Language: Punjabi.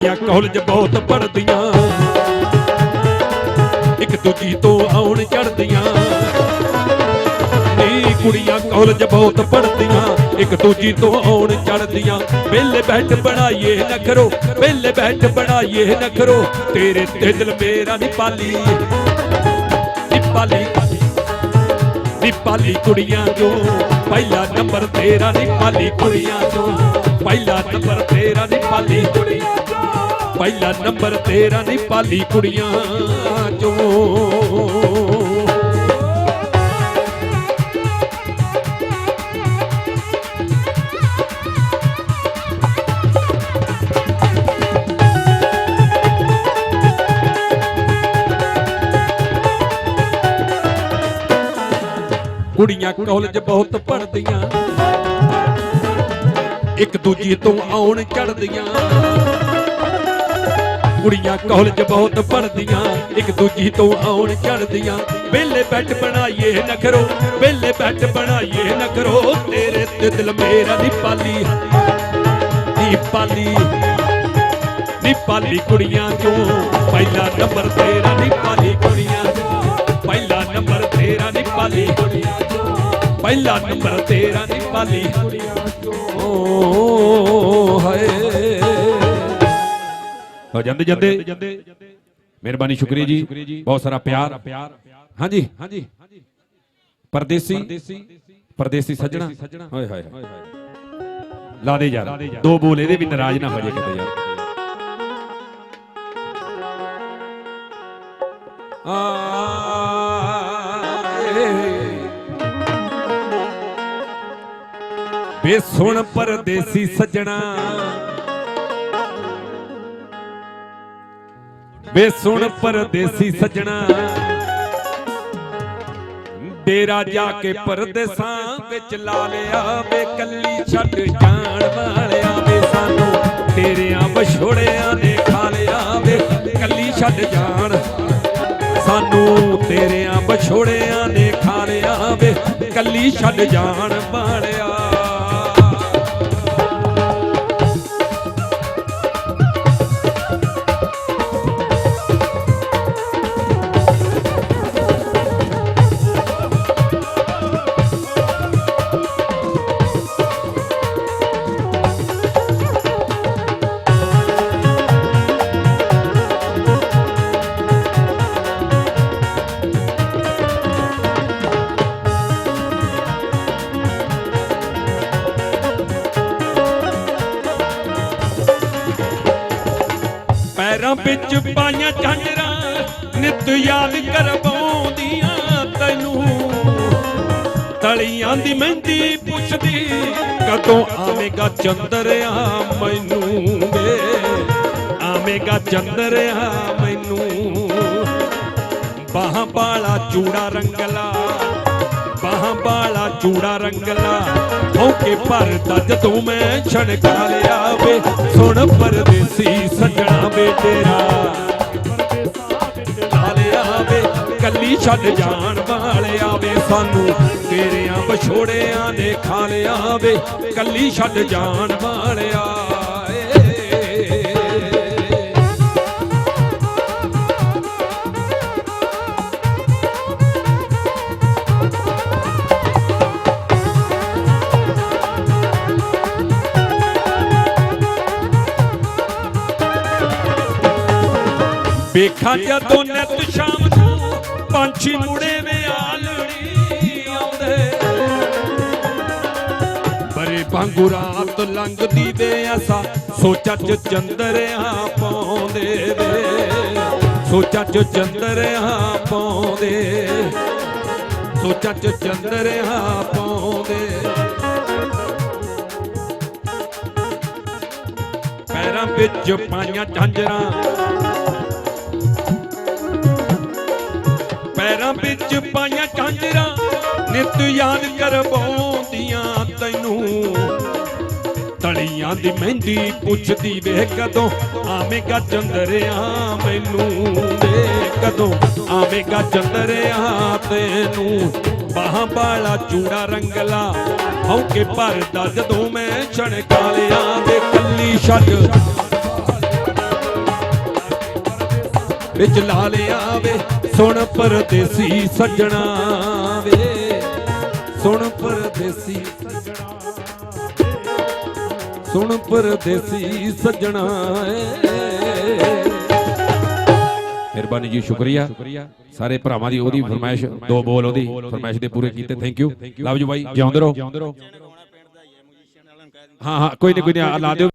ਕੁੜੀਆਂ ਕਾਲਜ ਬਹੁਤ ਪੜਦੀਆਂ ਇੱਕ ਦੂਜੀ ਤੋਂ ਆਉਣ ਚੜਦੀਆਂ ਨੀ ਕੁੜੀਆਂ ਕਾਲਜ ਬਹੁਤ ਪੜਦੀਆਂ ਇੱਕ ਦੂਜੀ ਤੋਂ ਆਉਣ ਚੜਦੀਆਂ ਵੇਲੇ ਬੈਠ ਬਣਾਈਏ ਨਖਰੋ ਵੇਲੇ ਬੈਠ ਬਣਾਈਏ ਨਖਰੋ ਤੇਰੇ ਤੇ ਦਿਲ ਮੇਰਾ ਨੀ ਪਾਲੀ ਨੀ ਪਾਲੀ ਨੀ ਪਾਲੀ ਕੁੜੀਆਂ ਜੋ ਪਹਿਲਾ ਨੰਬਰ ਤੇਰਾ ਨੀ ਪਾਲੀ ਕੁੜੀਆਂ ਜੋ ਪਹਿਲਾ ਨੰਬਰ ਤੇਰਾ ਨੀ ਪਾਲੀ ਕੁੜੀਆਂ ਜੋ ਪਹਿਲਾ ਨੰਬਰ ਤੇਰਾ ਨੀ ਪਾਲੀ ਕੁੜੀਆਂ ਜੋ ਕੁੜੀਆਂ ਕਾਲਜ ਬਹੁਤ ਪੜਦੀਆਂ ਇੱਕ ਦੂਜੀ ਤੋਂ ਆਉਣ ਚੜਦੀਆਂ ਕੁੜੀਆਂ ਕਾਲਜ ਬਹੁਤ ਪੜਦੀਆਂ ਇੱਕ ਦੂਜੀ ਤੋਂ ਆਉਣ ਚੜਦੀਆਂ ਵੇਲੇ ਬੈਠ ਬਣਾਈਏ ਨਖਰੋ ਵੇਲੇ ਬੈਠ ਬਣਾਈਏ ਨਖਰੋ ਤੇਰੇ ਤੇ ਦਿਲ ਮੇਰਾ ਨੀ ਪਾਲੀ ਨੀ ਪਾਲੀ ਨੀ ਪਾਲੀ ਕੁੜੀਆਂ ਚੋਂ ਪਹਿਲਾ ਨੰਬਰ ਤੇਰਾ ਨੀ ਪਾਲੀ ਕੁੜੀਆਂ ਪਹਿਲਾ ਨੰਬਰ ਤੇਰਾ ਨੀ ਪਾਲੀ ਕੁੜੀਆਂ ਚੋਂ ਪਹਿਲਾ ਨੰਬਰ ਤੇਰਾ ਨੀ ਪਾਲੀ ਕੁੜੀਆਂ ਚੋਂ ਹਾਏ। ਹੋ ਜਾਂਦੇ ਜਾਂਦੇ। ਮਿਹਰਬਾਨੀ ਸ਼ੁਕਰੀਆ ਜੀ। ਬਹੁਤ ਸਾਰਾ ਪਿਆਰ। ਹਾਂਜੀ। ਹਾਂਜੀ। ਪਰਦੇਸੀ। ਪਰਦੇਸੀ। ਸੱਜਣਾ। ਹਾਏ ਹਾਏ ਲਾ ਦੇ ਯਾਰ। ਦੋ ਬੋਲ ਇਹਦੇ ਵੀ ਨਾਰਾਜ਼ ਨਾ ਹੋ ਜਾਏ ਕਿਤੇ ਯਾਰ। ਵੇ ਸੁਣ ਪਰਦੇਸੀ ਸੱਜਣਾ। ਵੇ ਸੁਣ ਪਰਦੇਸੀ ਸੱਜਣਾ। ਤੇਰਾ ਜਾ ਕੇ ਪਰਦੇਸਾਂ ਵਿੱਚ ਲਾ ਲਿਆ ਵੇ ਕੱਲੀ ਛੱਡ ਜਾਣ ਵਾਲਿਆ ਵੇ ਸਾਨੂੰ। ਤੇਰਿਆਂ ਵਿਛੋੜਿਆਂ ਨੇ ਖਾ ਲਿਆ ਵੇ ਕੱਲੀ ਛੱਡ ਜਾਣ। ਸਾਨੂੰ ਤੇਰਿਆਂ ਵਿਛੋੜਿਆਂ ਨੇ ਖਾ ਲਿਆ ਵੇ ਕੱਲੀ ਛੱਡ ਜਾਣ ਵਾਲਿਆ ਪੈਰਾਂ ਵਿੱਚ ਪਾਈਆਂ ਝਾਂਜਰਾਂ, ਨਿਤ ਯਾਦ ਕਰਵਾਉਂਦੀਆਂ ਤੈਨੂੰ। ਤਲੀਆਂ ਦੀ ਮਹਿੰਦੀ ਪੁੱਛਦੀ, ਕਦੋਂ ਆਵੇਗਾ ਚੰਦਰਿਆ ਮੈਨੂੰ ਵੇ? ਆਵੇਗਾ ਚੰਦਰਿਆ ਮੈਨੂੰ। ਬਾਹਾਂ ਬਾਲਾ ਚੂੜਾ ਰੰਗਲਾ ਬਾਹਾਂ ਬਾਲਾ ਚੂੜਾ ਰੰਗਲਾ, ਮੌਕੇ ਭਰਦਾ ਜਦੋਂ ਮੈਂ ਛਣਕਾ ਲਿਆ ਵੇ ਸੁਣ ਪਰਦੇਸੀ ਸੱਜਣਾ ਵੇ ਤੇਰਾ। ਕੱਲੀ ਛੱਡ ਜਾਣ ਵਾਲਿਆ ਵੇ ਸਾਨੂੰ। ਤੇਰਿਆਂ ਵਿਛੋੜਿਆਂ ਨੇ ਖਾ ਲਿਆ ਵੇ ਕੱਲੀ ਛੱਡ ਜਾਣ ਵਾਲਿਆ ਵੇਖਾਂ ਜਦੋਂ ਨਿਤ ਸ਼ਾਮ ਨੂੰ ਪੰਛੀ ਮੁੜੇ ਵੇ ਆਲੜੀ ਆਉਂਦੇ। ਬਰੇ ਵਾਂਗੂ ਰਾਤ ਲੰਘਦੀ ਵੇ ਐਸਾ ਸੋਚਾਂ ਚ ਚੰਦਰਿਆ ਪਾਉਂਦੇ ਵੇ। ਸੋਚਾਂ ਚ ਚੰਦਰਿਆ ਪਾਉਂਦੇ। ਸੋਚਾਂ ਚ ਚੰਦਰਿਆ ਪਾਉਂਦੇ। ਪੈਰਾਂ ਵਿੱਚ ਪਾਈਆਂ ਝਾਂਜਰਾਂ ਪੈਰਾਂ ਵਿੱਚ ਪਾਈਆਂ ਝਾਂਜਰਾਂ, ਨਿਤ ਯਾਦ ਕਰਵਾਉਂਦੀਆਂ ਤੈਨੂੰ। ਤਲੀਆਂ ਦੀ ਮਹਿੰਦੀ ਪੁੱਛਦੀ ਵੇ ਕਦੋਂ, ਆਵੇਂਗਾ ਚੰਦਰਿਆ ਮੈਨੂੰ। ਵੇ ਕਦੋਂ, ਆਵੇਂਗਾ ਚੰਦਰਿਆ ਤੈਨੂੰ। ਬਾਹਾਂ ਵਾਲਾ ਚੂੜਾ ਰੰਗਲਾ ਹੌਕੇ ਭਰਦਾ ਜਦੋਂ ਮੈਂ ਛਣਕਾ ਲਿਆ। ਦੇ ਕੱਲੀ ਛੱਡ ਵਿੱਚ ਲਾ ਲਿਆ ਵੇ ਸੁਣ ਪਰਦੇਸੀ ਸੱਜਣਾ ਵੇ। ਸੁਣ ਪਰਦੇਸੀ ਸੱਜਣਾ ਸੁਣ ਪਰਦੇਸੀ ਸੱਜਣਾ ਮਿਹਰਬਾਨੀ ਜੀ ਸ਼ੁਕਰੀਆ। ਸਾਰੇ ਭਰਾਵਾਂ ਦੀ ਉਹਦੀ ਫਰਮਾਇਸ਼ ਦੋ ਬੋਲ ਉਹਦੀ ਫਰਮਾਇਸ਼ ਦੇ ਪੂਰੇ ਕੀਤੇ। ਥੈਂਕ ਯੂ ਲਵ ਯੂ ਬਾਈ ਜਿਉਂਦੇ ਰਹੋ। ਹਾਂ ਹਾਂ ਕੋਈ ਨਹੀਂ ਕੋਈ ਨਹੀਂ ਲਾ ਦਿਓ।